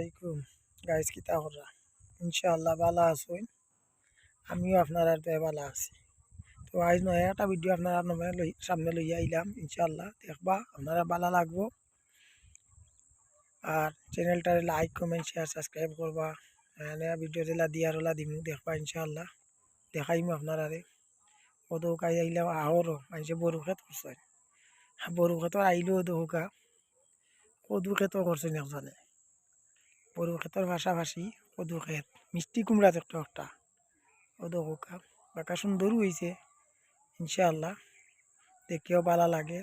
আলাইকুম। গাইস কিতা করা ইনশাআল্লাহ ভালো আছেন। আমিও আপনার তো ভালো আছি। তো আজ নয় একটা ভিডিও আপনারা নয় সামনে লইয়া আইলাম, ইনশাআল্লাহ। দেখবা, আপনারা ভালো লাগবো। আর চ্যানেলটারে লাইক কমেন্ট শেয়ার সাবস্ক্রাইব করবা। এনে ভিডিও দিলা দিয়ার ওলা দিমু দেখবা, ইনশাআল্লাহ। দেখাইমু আপনারারে। কত কাই আইলাম আহরও মানুষে বড় খেত করছেন। বড় খেতর আইলেও দোকা কদু খেতও করছেন একজনে। বড় ক্ষেতের পাশাপাশি কদু ক্ষেত, মিষ্টি কুমড়া একটা একটা কদু হোকা বাঁকা সুন্দরও হয়েছে ইনশাআল্লাহ। দেখেও ভালো লাগে।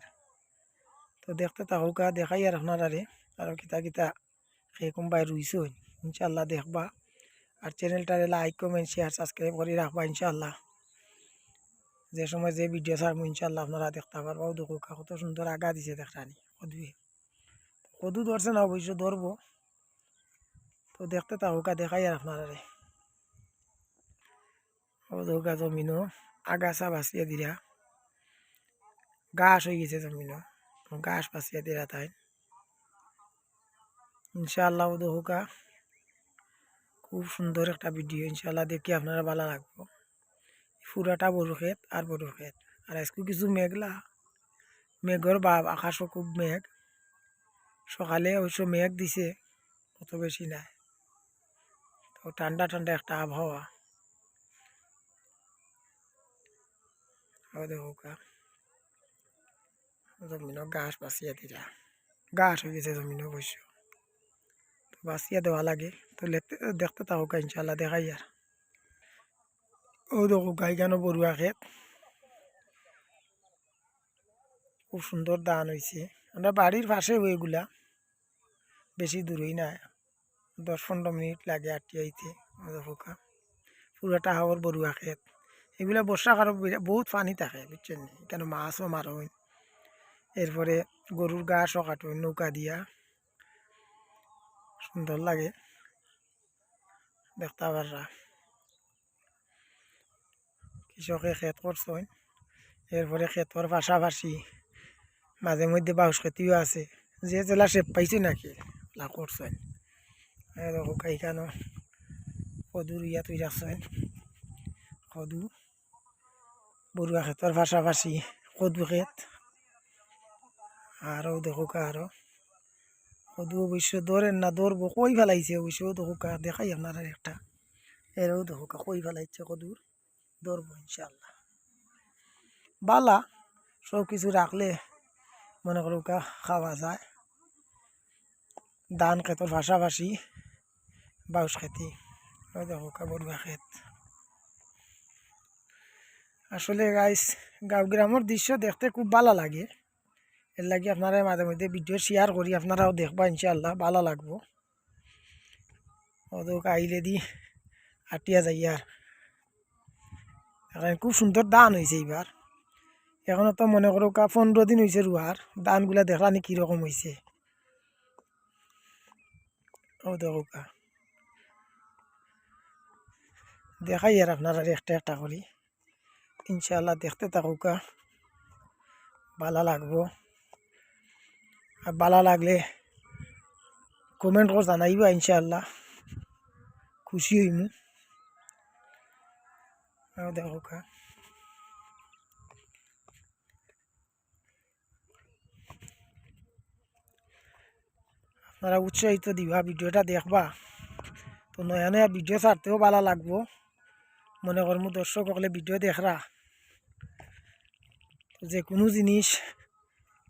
তো দেখতে থাকুকা দেখাই আর আপনারারে। আর কিতা কিতা সেই কোনবাই রুইছে, ইনশাআল্লাহ দেখবা। আর চ্যানেলটারে লাইক কমেন্ট শেয়ার সাবস্ক্রাইব করে রাখবা, ইনশাআল্লাহ। যে সময় যে ভিডিও ছাড়বো, ইনশাআল্লাহ আপনারা দেখতে পারবা। দেখুকা কত সুন্দর আগা দিছে দেখরানি কদুয়ে কদু ধরছে না, অবশ্য ধরবো। তো দেখতে তাহুকা দেখাই আর আপনারা দৌকা জমিনও, আগাছা বাঁচিয়ে দিরা গাছ হয়ে গেছে জমিনও, গাছ বাঁচিয়ে দিরা তাই। ইনশাআল্লাহ দহুকা খুব সুন্দর একটা ভিডিও, ইনশাআল্লাহ দেখি আপনারা ভালো লাগবো। পুরাটা বড় ক্ষেত আর বড় ক্ষেত, আর আজকে কিছু মেঘলা। মেঘর ভাব আকাশও খুব মেঘ। সকালে অবশ্য মেঘ দিছে, অত বেশি নাই। তো ঠান্ডা ঠান্ডা একটা আবহাওয়া। দেখো জমিনও গাছ বাঁচিয়ে দিলা। গাছ হয়ে গেছে জমিন অবশ্য। তো বাঁচিয়ে দেওয়া লাগে। তো দেখতে থাকুক ইনশাল্লাহ দেখাই আর। ও দেখো গাই কেন বড়ুয়া ক্ষেত। খুব সুন্দর দান হয়েছে আমরা বাড়ির পাশে এগুলা বেশি দূরই না দশ পনেরো মিনিট লাগে আটটি আইতে ফুকা। পুরাটা হাওয়ার বড়ুয়া খেত এগুলা বর্ষাকাল বহুত পানি থাকে বুঝছেন কেন মাছও মারইন এরপরে গরুর গাছও কাটো নৌকা দিয়া। সুন্দর লাগে। দেখতে পাররা কৃষকে ক্ষেত করছেন এরপরে ক্ষেতর পাশাপাশি মাঝে মধ্যে বাউস খেতিও আছে। যে জেলা শেপ পাইছে নাকি, লা করছেন দেখো এইখানে কদুর ইয়া তুই রাখছেন কদু বড়ুয়া ক্ষেতের পাশাপাশি কদু ক্ষেত আরও দেখো আরও কদু অবশ্য ধরেন না ধরবো কই ফেলাইছে অবশ্য দেখো দেখাই আপনারা একটা এরও দেখো কই ফেলাইছে কদুর ধরবো ইনশাল্লাহ বালা সব কিছু রাখলে মনে করো খাওয়া যায় ধান ক্ষেতের পাশাপাশি বাউস খেতি দেখো বড়ুয়া ক্ষেত। আসলে গাইস গাঁও গ্রামের দৃশ্য দেখতে খুব ভালো লাগে। এর লাগে আপনারা মাঝে মধ্যে ভিডিও শেয়ার করি, আপনারাও দেখবা ইনশাল্লাহ ভালো লাগবো। ওদের আইলে দি আটিয়া যাই আর। এখন খুব সুন্দর দান হয়েছে এইবার। এখনও তো মনে করো কা পনেরো দিন হয়েছে রুয়ার দানগুলা দেখলানি কীরকম হয়েছে ও দেখো কা। দেখাই আর আপনারা একটা একটা করি। ইনশাল্লাহ দেখতে থাকুকা ভালো লাগবো। আর ভালো লাগলে কমেন্ট করে জানাইবা ইনশাল্লাহ খুশি হইমু। দেখুকা আপনারা উৎসাহিত দিবা, ভিডিওটা দেখবা। তো নয়া নয়া ভিডিও ছাড়তেও ভালো লাগবো। মনে করমু, দর্শক হলে ভিডিও দেখরা। যে কোনো জিনিস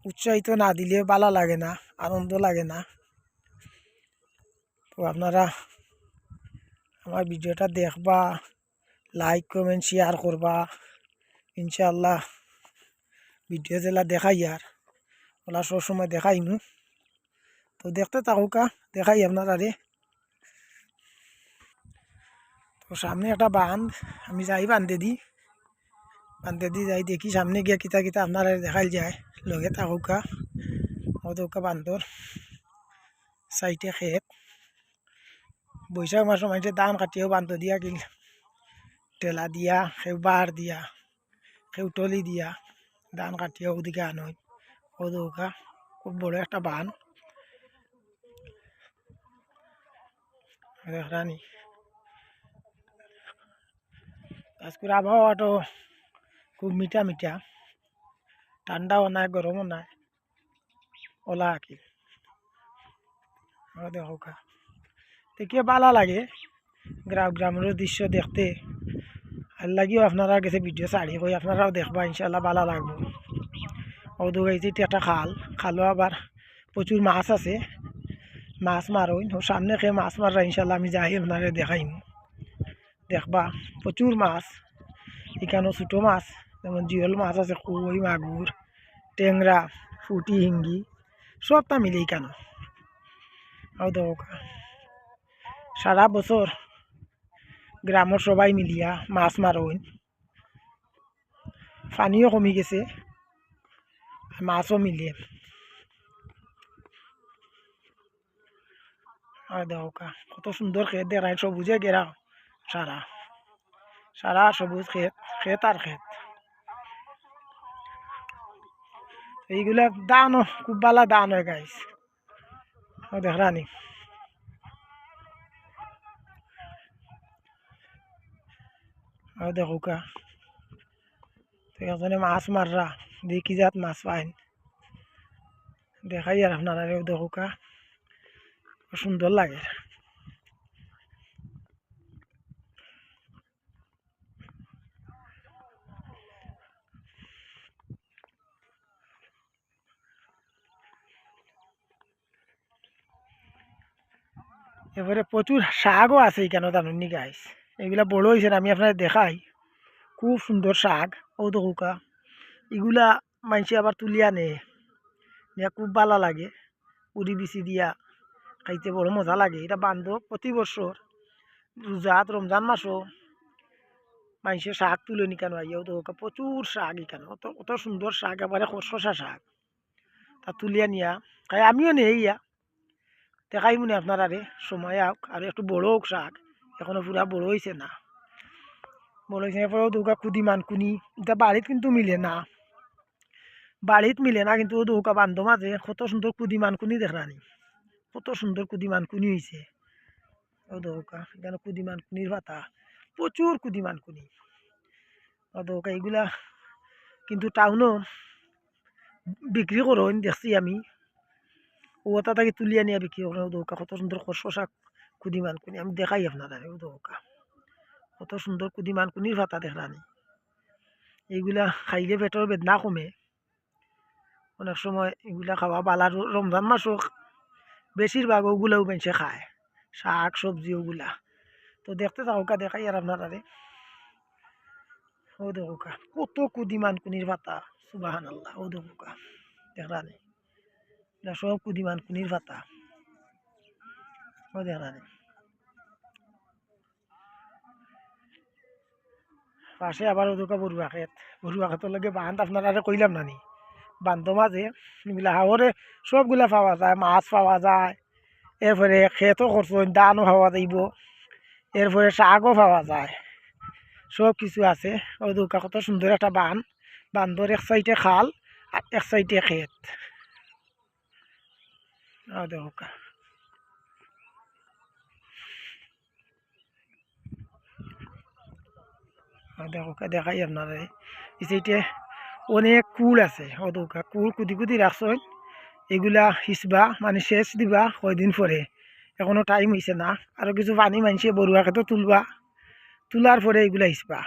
উৎসাহিত না দিলে ভালো লাগে না, আনন্দ লাগে না। তো আপনারা আমার ভিডিওটা দেখবা, লাইক, কমেন্ট শেয়ার করবা। ইনশাল্লাহ ভিডিও যেলা দেখাই আর, ওলা সবসময় দেখাইমু। তো দেখতে থাকুকা দেখাই আপনারা রে তো সামনে একটা বাঁধ, আমি যাই বান্ধে দিই বান্ধে দিয়ে যাই দেখি সামনে গিয়া কিতা কিতা আপনারা দেখাই যায়। লগে থাকুকা ওদৌকা বান্ধর সাইটে খেত। বৈশাখ মাসের মানুষের ধান কাটিয়েও বান্ধ দিয়া কিল টেলা দিয়া সেও বাহার দিয়া সেও টলি দিয়া, ধান কাটিয়ে ওদিকে আনয় ওদৌকা খুব বড় একটা বান রানী আজকের আবহাওয়াটাও খুব মিঠা মিঠা ঠান্ডাও নাই গরমও নাই ওলা কি ও দেখো কা দেখে ভালো লাগে গ্রাম গ্রামের দৃশ্য দেখতে আর লাগিও আপনারা গেছে ভিডিও চাড়ি কই আপনারাও দেখবা ইনশাল্লাহ ভালো লাগবো ও দুগাইছি একটা খাল খালো আবার প্রচুর মাছ আছে মাছ ও সামনে খেয়ে মাছ মাররা ইনশাল্লাহ আমি যাই আপনারা দেখাইম দেখবা, প্রচুর মাছ। এখানেও ছোটো মাছ, যেমন জিওল মাছ আছে, কই, মাগুর টেংরা ফুটি হিঙ্গি, সবটা মিলে এখানে ও দৌকা সারা বছর গ্রামের সবাই মিলিয়া মাছ মারইন পানিও কমি গেছে মাছও মিলে। আর দৌকা কত সুন্দর খেত দেখায় সবুজে গেরা সারা সারা সবুজ ক্ষেত ক্ষেত আর ক্ষেত। এইগুলা দানও খুব ভালো দান হয় গাইস দেখ, রানি। আর দেখো কা এখানে মাছ মাররা, দেখি যাত মাছ পাইন। দেখাই আর আপনারা দেখো কা সুন্দর লাগে। এবারে প্রচুর শাকও আছে এখানে জানুনি গাইস এগুলা বড় হয়েছে আমি আপনার দেখাই। খুব সুন্দর শাক ও দৌকা এগুলা মানুষে আবার তুলিয়া নে নিয়ে খুব ভালো লাগে। উড়ি বিচি দিয়া খাইতে বড় মজা লাগে। এটা বান্ধব প্রতি বছর। রোজাত, রমজান মাসও মানুষের শাক তুলে নি কেন আইয়াও দৌকা প্রচুর শাক এখানে অত অত সুন্দর শাক, এবারে খসখসা শাক। তা তুলিয়া নিয়া খাই, আমিও নেই ইয়া। দেখাই মনে আপনার আরে সময় হোক আর একটু বড় হোক শাক এখনও পুরা বড় হয়েছে না। বড় হয়েছে এরপরেও দৌকা কুদি মানকুনি এটা বাড়িত কিন্তু মিলে না। বাড়িত মিলে না, কিন্তু দৌকা বান্ধ মাঝে কত সুন্দর কুদি মানকুনি দেখরানি কত সুন্দর কুদি মানকুনি হয়েছে ও দৌকা এখানে কুদি মানকুনির পাতা। প্রচুর কুদি মানকুনি ও দৌকা এগুলা কিন্তু টাউনও বিক্রি করো দেখছি আমি। ওটা তাকে তুলিয়া নিয়ে বিক্রি করে দৌকা কত সুন্দর শশা কুদিমান কুনি, আমি দেখাই আপনারা ও দৌকা কত সুন্দর কুদি মানকুনির ভাতা দেখলানি এইগুলা খাইলে পেটের বেদনা কমে। অনেক সময় এগুলা খাওয়া বালা র- রমজান মাসও বেশিরভাগ ওগুলাও বেঞ্চে খায়। শাক সবজি ওগুলা। তো দেখতে থাকুকা দেখাই আর আপনারা ও দেখুকা কত কুদিমান মানকুনির ভাতা সুবাহান আল্লাহ ও দেখুকা দেখলানি এটা সব কুদিমান কুনির পাতা। পাশে আবার ওদুকা বড়ুয়া খেত বড়ুয়া খেতের লগে বান্ধ আপনারা কইলাম নানি। বান্ধ মাঝে এগুলা হাওরে সবগুলা পাওয়া যায়, মাছ পাওয়া যায়। এরপরে খেতও করছেন ধানও পাওয়া যাইব এরপরে শাকও পাওয়া যায়। সব কিছু আছে। ও দৌকা কত সুন্দর একটা বান বান্ধর এক সাইডে খাল আর এক সাইডে ক্ষেত দৌকা দেখো দেখাই আপনারা। অনেক কুল আছে ও দৌকা কুল কুদি কুদি রাখছেন এগুলা হিসবা মানে শেষ দিবা কয়দিন পরে এখনও টাইম হয়েছে না। আরও কিছু পানি মানছে বড়ুয়াকে তো তুলবা। তোলার পরে এগুলা হিসবা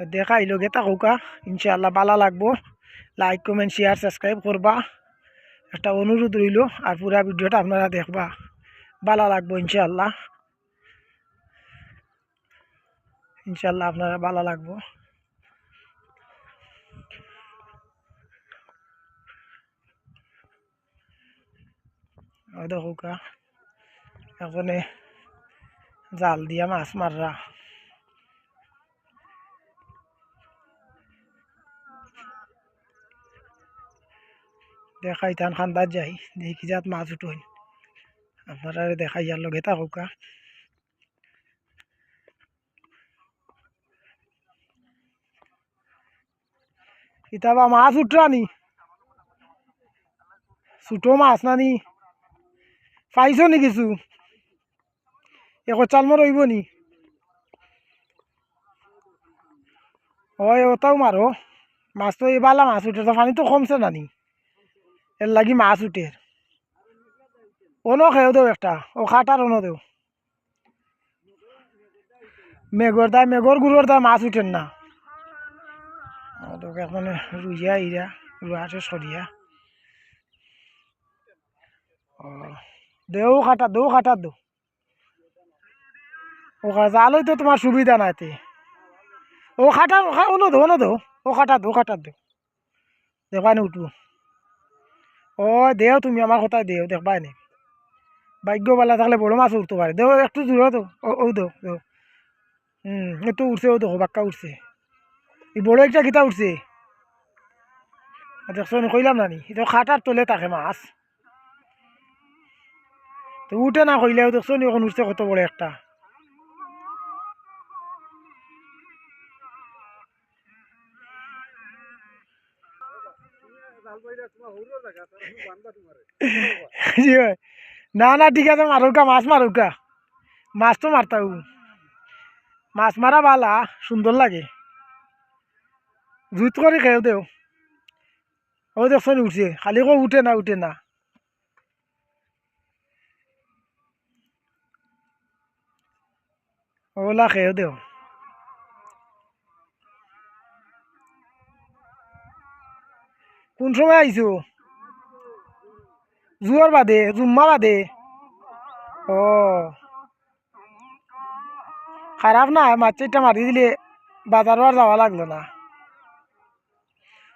দেখা লগে থাকুকা ইনশাআল্লাহ ভালো লাগবো। লাইক কমেন্ট শেয়ার সাবস্ক্রাইব করবা। একটা অনুরোধ রইল, আর পুরা ভিডিওটা আপনারা দেখবা। ভালো লাগবো ইনশাআল্লাহ। ইনশাআল্লাহ আপনারা ভালো লাগবো। দেখুকা এখানে জাল দিয়া মাছ মাররা। দেখাই তান খান্দার যাই, দেখি যাত মাছ উঠোই আপনারা দেখাই আর লগে থাকুকা কিতাবা মাছ উঠরানি ছোটো মাছ নানি পাইছো নি কিছু? এক চালমো রইব নি? হয় ওটাও মারো মাছ তো এবালা মাছ উঠে, তো পানি তো কমছে নানি এর লাগি মাছ উঠে। অনো খেয়েও দেও একটা ও খাটার অনো দেও। মেঘর দায় মেঘর গুড়োর দায় মাছ উঠেন না। ওদেরকে মানে রুইয়া ইরা রুয়াছে সরিয়া ও দেও খাটা, দেও খাটার দেও। ও জালই তো তোমার সুবিধা নাই তে। ও খাটা অনো দো অনো দো ও খাটা দো খাটার দেও। দেখবাই নি উঠবো। ও দেও তুমি আমার কথায় দেও দেখবাই নি ভাগ্য বালা থাকলে বড় মাছ উঠতে পারে দেও, একটু দূরে তো ও দেও দেও। হুম একটু উঠছে ও দেখো বাক্কা উঠছে এই বড় একটা কিতা উঠছে দেখছ নি কইলাম নানি এটা খাটার তলে থাকে মাছ। তো উঠে না কইলেও দেখছ নি এখন উঠছে কত বড় একটা। না না, ঠিক আছে, মারুকা, মাছ মারুকা। মাছ তো মারতাও মাছ মারা বালা, সুন্দর লাগে। জুত করে খেয়েও দেও। ও দেখছ নি উঠছে খালি কো উঠে না উঠে না। ওলা খেয়েও দেও। সময় আইছো? জুয়ার বাদে জুম্মা বাদে? ও। খারাপ না মাছ চারটা মারি দিলে বাজারও আর যাওয়া লাগল না।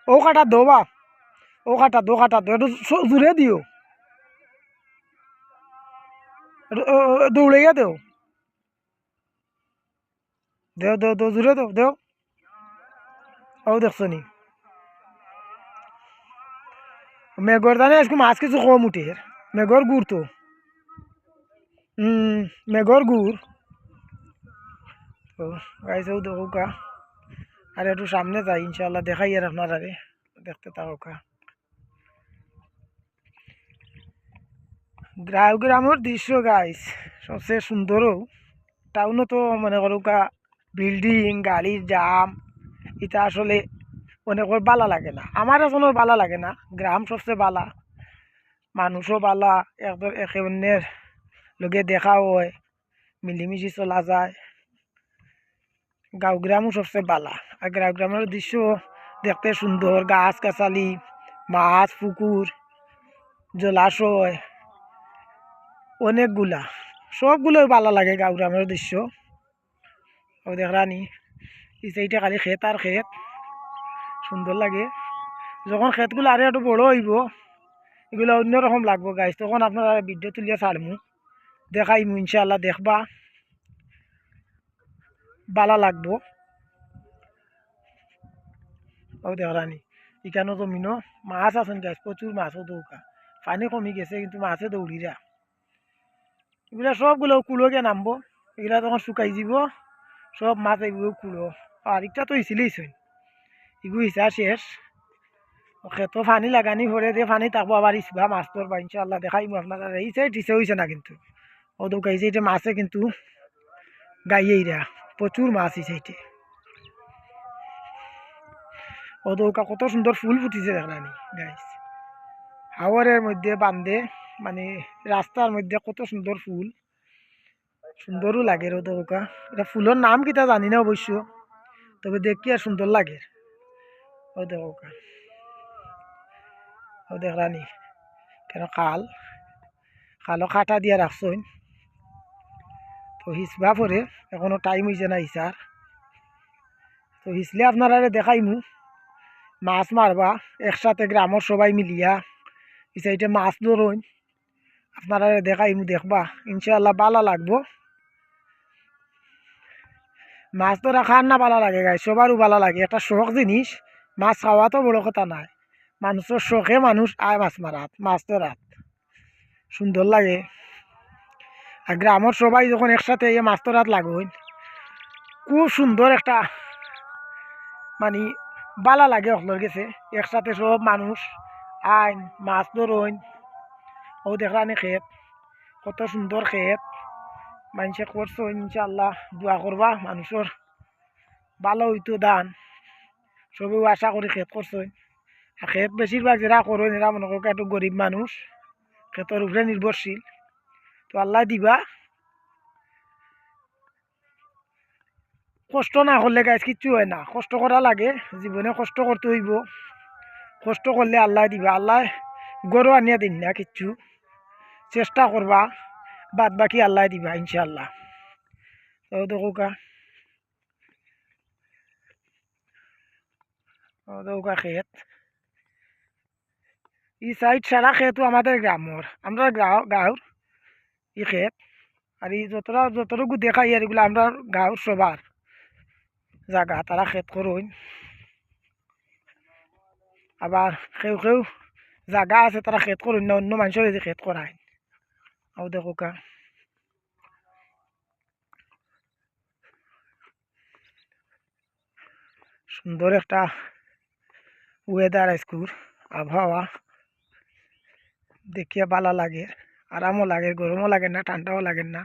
ও কাটা দো বাপ ও কাটা দো কাটা দো একটু জোরে দিও। ও, দৌড়াইয়া দেও। দেও দেও দেও জোরে দেও দেও। ও দেখছ নি? মেঘর দানে আজকে মাছ কিছু কম উঠে। মেঘর গুড় তো মেঘর গুড়। তো গাইছেও দেখো কা আর একটু সামনে যাই ইনশাল্লাহ দেখাই আর আপনার দেখতে থাকো গ্রাম গ্রামের দৃশ্য গাইস সবচেয়ে সুন্দরও টাউনও তো মনে করো কা বিল্ডিং গাড়ির জাম এটা আসলে অনেকের বালা লাগে না। আমার এখনও বালা লাগে না। গ্রাম সবচেয়ে বালা। মানুষও বালা। একদম একে অন্যের লগে দেখাও হয়। মিলিমিশি চলা যায়। গাঁও গ্রামও সবচেয়ে বালা। আর গ্রাম গ্রামের দৃশ্য দেখতে সুন্দর গাছ গাছালি মাছ পুকুর জলাশয়, অনেকগুলা। সবগুলোই ভালো লাগে গাঁও গ্রামের দৃশ্য। ও দেখরানি এই সাইডে খালি খেত আর ক্ষেত সুন্দর লাগে। যখন ক্ষেতগুলো আরও একটু বড় হইব এগুলো অন্যরকম লাগবো গাছ তখন আপনারা ভিডিও তুলিয়া ছাড়মু দেখাইমু ইনশাল্লাহ দেখবা। বালা লাগবো। ও দেখরানি এখানে তো মিনো মাছ আছেন গাছ প্রচুর মাছও দৌকা। পানি কমে গেছে, কিন্তু মাছে দৌড়িরা এগুলা সবগুলো কুলোকে নামবো। এগুলা তখন শুকাই যাব সব মাছ এগুলো কুলো। আর একটা তো ইছিলেই হিসা শেষ। খেতো পানি লাগানি ভরে দিয়ে পানি থাকব আবার ইসবা মাছ ধরবা ইনশাল্লাহ দেখাইমু আপনারা এই সাইড দিছে হয়েছে না কিন্তু। ও তো গাইছে এটা মাছে কিন্তু গাইয়েইরা প্রচুর মাছ এই সাইডে ও দৌকা কত সুন্দর ফুল ফুটিছে দেখানি গাইস হাওয়ারের মধ্যে বান্ধে মানে রাস্তার মধ্যে কত সুন্দর ফুল। সুন্দরও লাগে ও দৌকা এটা ফুলের নাম কিটা জানি না অবশ্য তবে দেখি আর সুন্দর লাগে। ও দৌকা ও দেখলানি কেন খাল খালও কাটা দিয়া রাখছইন তো হিসবা পরে এখনও টাইম হয়েছে না হিসার তো হিসলে আপনারা দেখাইমু মাছ মারবা একসাথে গ্রামের সবাই মিলিয়া সাইডে মাছ ধরুন আপনারা দেখাইমু দেখবা ইনশাল্লাহ ভালো লাগবো মাছ ধরা খান না ভালো লাগে গাই সবারও ভালো লাগে একটা শখ জিনিস মাছ খাওয়া তো বড় কথা নাই। মানুষের শখে মানুষ আয় মাছ মারাত মাছ ধরাত সুন্দর লাগে। আর গ্রামের সবাই যখন একসাথে এই মাছ ধরাত লাগুন খুব সুন্দর একটা মানে বালা লাগে অকলোর গেছে। একসাথে সব মানুষ আইন, মাছ ধরুন ও দেখলানি খেত? কত সুন্দর ক্ষেত মানুষে করছ ইনশাল্লাহ দোয়া করবা মানুষের ভালো হইতো দান। সবেও আশা করি খেত করছ আর ক্ষেত বেশিরভাগ যারা করো এরা মনে করো একটু গরিব মানুষ ক্ষেতের উপরে নির্ভরশীল তো আল্লাহ দিবা। কষ্ট না করলে গাছ কিচ্ছু হয় না। কষ্ট করা লাগে জীবনে কষ্ট করতে হইব। কষ্ট করলে আল্লাহ দিবা। আল্লাহ গরু আনিয়া দিন না কিচ্ছু। চেষ্টা করবা বাদ বাকি আল্লাহ দিবা ইনশাল্লাহ তো দেখোকা ও দেখোকা ক্ষেত। ই সাইড সারা ক্ষেতও আমাদের গ্রামর আমরা গাঁও গাঁওর ই ক্ষেত। আর এই যতটা যতটুকু দেখাই আর এগুলো আমরা গাঁওর সবার জায়গা, তারা ক্ষেত করুন আবার কেউ কেউ জায়গা আছে, তারা ক্ষেত করুন না, অন্য মানুষের যে ক্ষেত করায়। ও দেখো কা সুন্দর একটা ওয়েদার আজকুর আবহাওয়া, দেখিয়া ভালো লাগে, আরামও লাগে, গরমও লাগে না, ঠান্ডাও লাগে না।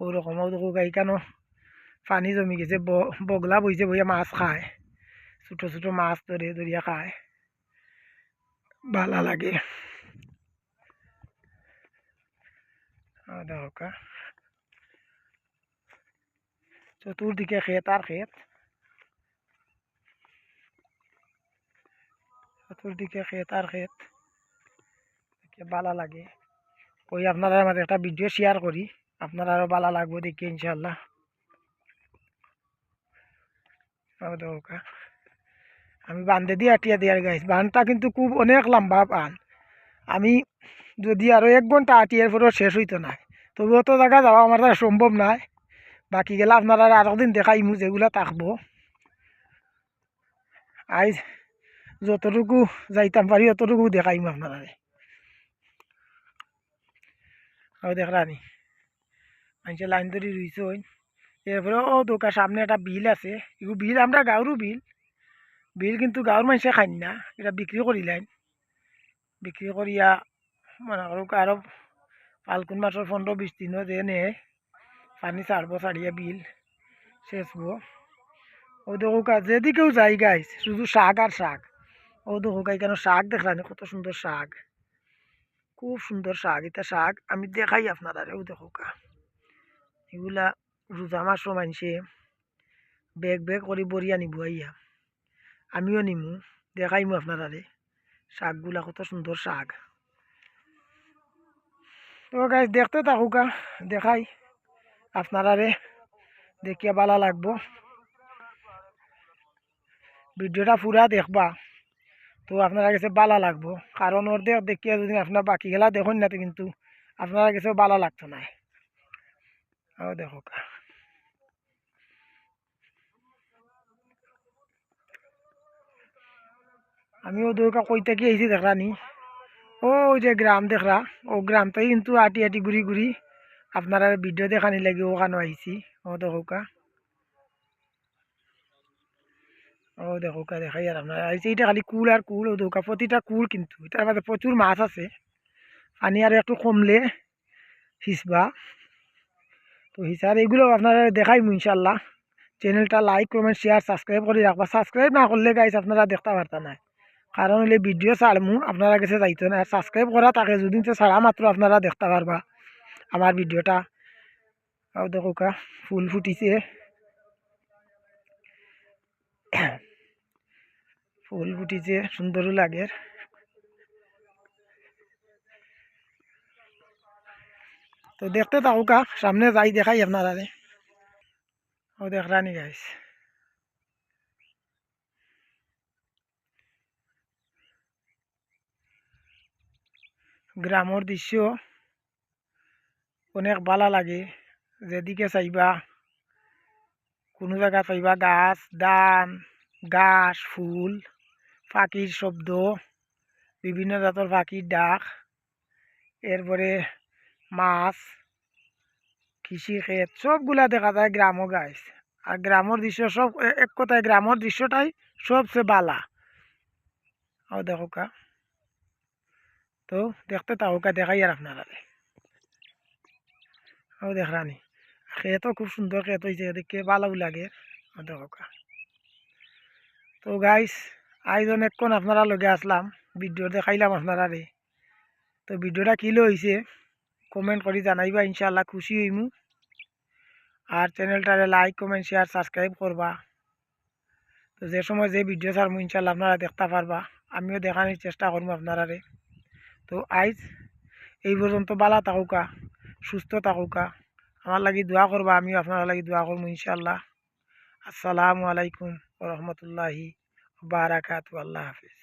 ওরকম দেখো এইখানো পানি জমি গেছে বগলা বইছে বইয়া মাছ খায়। ছোটো ছোটো মাছ ধরে ধরিয়া খায়। ভালো লাগে। দেখো চতুর্দিকে ক্ষেত আর ক্ষেত চতুর্দিকে ক্ষেত আর ক্ষেত ভালো লাগে। ওই আপনারা মাঝে একটা ভিডিও শেয়ার করি আপনারা আরও বালা লাগবে দেখি ইনশাল্লাহ আমি বান্ধে দিয়ে আটিয়া দিয়ার গাইছি বানটা কিন্তু খুব অনেক লম্বা বান আমি যদি আরও এক ঘণ্টা আটিয়ার পরেও শেষ হইতো না তবু অত জায়গা যাওয়া আমার দ্বারা সম্ভব বাকি গেলে আপনারা আরও দিন দেখাইমু যেগুলা থাকব আইজ যতটুকু যাইতাম পারি অতটুকু দেখাইমু আপনারা ও দেখরানি মানুষের লাইন ধরে রইছে ওই এরপরে ও দোকান সামনে একটা বিল আছে। এগুলো বিল আমরা গাঁওরও বিল। বিল কিন্তু গাঁৱৰ মানুহে খাই না। এটা বিক্রি কৰিলেন বিক্রি করিয়া মনে করো আরও ফাল্গুন মাসের পনেরো বিশ দিনও যে নে পানি ছাড়বো ছাড়িয়া বিল শেষবো ও দেখো যেদিকেও যাই গাইস শুধু শাক আর শাক। ও দেখো কেন শাক দেখলানি কত সুন্দর শাক। খুব সুন্দর শাক, এটা শাক আমি দেখাই আপনারা ও দেখো কা এগুলা রোজা মাসও মানছে বেগ বেগ করে বরিয়া নিব আইয়া। আমিও নিমু, দেখাইমু আপনারারে শাকগুলা কত সুন্দর শাক। তো গাছ দেখতে থাকুকা দেখাই আপনারারে দেখিয়া ভালো লাগবো। ভিডিওটা পুরা দেখবা। তো আপনারা কাছে ভালো লাগবো। কারণ দেখ দেখিয়া যদি আপনার বাকি গেলা দেখুন না কিন্তু আপনারা কাছে ভালো লাগতো না। ও দেখো কা। আমিও দৌকা কই থেকে আইছি দেখরা নি? ওই যে গ্রাম দেখরা ও গ্রামটাই কিন্তু আটি আটি ঘুরি ঘুরি আপনারা ভিডিও দেখানি লাগে ওখানে আইছি? ও দেখোকা ও দেখোকা দেখাই আর আপনারা এটা খালি কুল আর কুল, ও দৌকা প্রতিটা কুল কিন্তু, এটার মধ্যে প্রচুর মাছ আছে। পানি আর একটু কমলে হিসবা তো হিসার এগুলো আপনারা দেখাইমু ইনশাল্লাহ চ্যানেলটা লাইক, কমেন্ট, শেয়ার, সাবস্ক্রাইব করে রাখবা। সাবস্ক্রাইব না করলে গাইস আপনারা দেখতে পারতা না। কারণ হলে ভিডিও ছাড়মু, আপনারা কাছে যাইতো না। সাবস্ক্রাইব করা থাকে, যদি ছাড়া মাত্র আপনারা দেখতে পারবা আমার ভিডিওটা। দেখো কা ফুল ফুটিছে। ফুল ফুটিছে সুন্দরও লাগে। তো দেখতে থাকো কা সামনে যাই দেখাই আপনারা ও দেখরানি গাইস। গ্রামের দৃশ্য, অনেক ভালো লাগে। যেদিকে চাইবা, কোনো জায়গা পাইবা গাছ, ধান গাছ ফুল। পাখির শব্দ, বিভিন্ন জাতের পাখির ডাক, এরপরে মাছ, কৃষি ক্ষেত, সবগুলা দেখা যায় গ্রামও গাছ আর গ্রামের দৃশ্য সব এক কথায় গ্রামের দৃশ্যটাই সবচেয়ে বালা। ও দেখো কা। তো দেখতে তাহকা দেখাই আর আপনারা ও দেখরানি খেতো খুব সুন্দর খেত হয়েছে দেখে ভালো লাগে। ও দেখা তো গাইস আইজ অনেকক্ষণ আপনারা লগে আসলাম, ভিডিও দেখাইলাম আপনারা রে তো ভিডিওটা কী হয়েছে কমেন্ট করে জানাইবা ইনশাল্লাহ খুশি হইমু আর চ্যানেলটারে লাইক কমেন্ট শেয়ার সাবস্ক্রাইব করবা তো যে সময় যে ভিডিও ছাড়মু ইনশাল্লাহ আপনারা দেখতে পারবা। আমিও দেখানোর চেষ্টা করব আপনারা রে তো আইজ এই পর্যন্ত বালা থাকুকা, সুস্থ থাকুকা। আমার লাগি দোয়া করবা, আমিও আপনার লাগি দোয়া করব ইনশাল্লাহ আসসালামু আলাইকুম রহমতুল্লাহি বারাকাতু আল্লাহ হাফিজ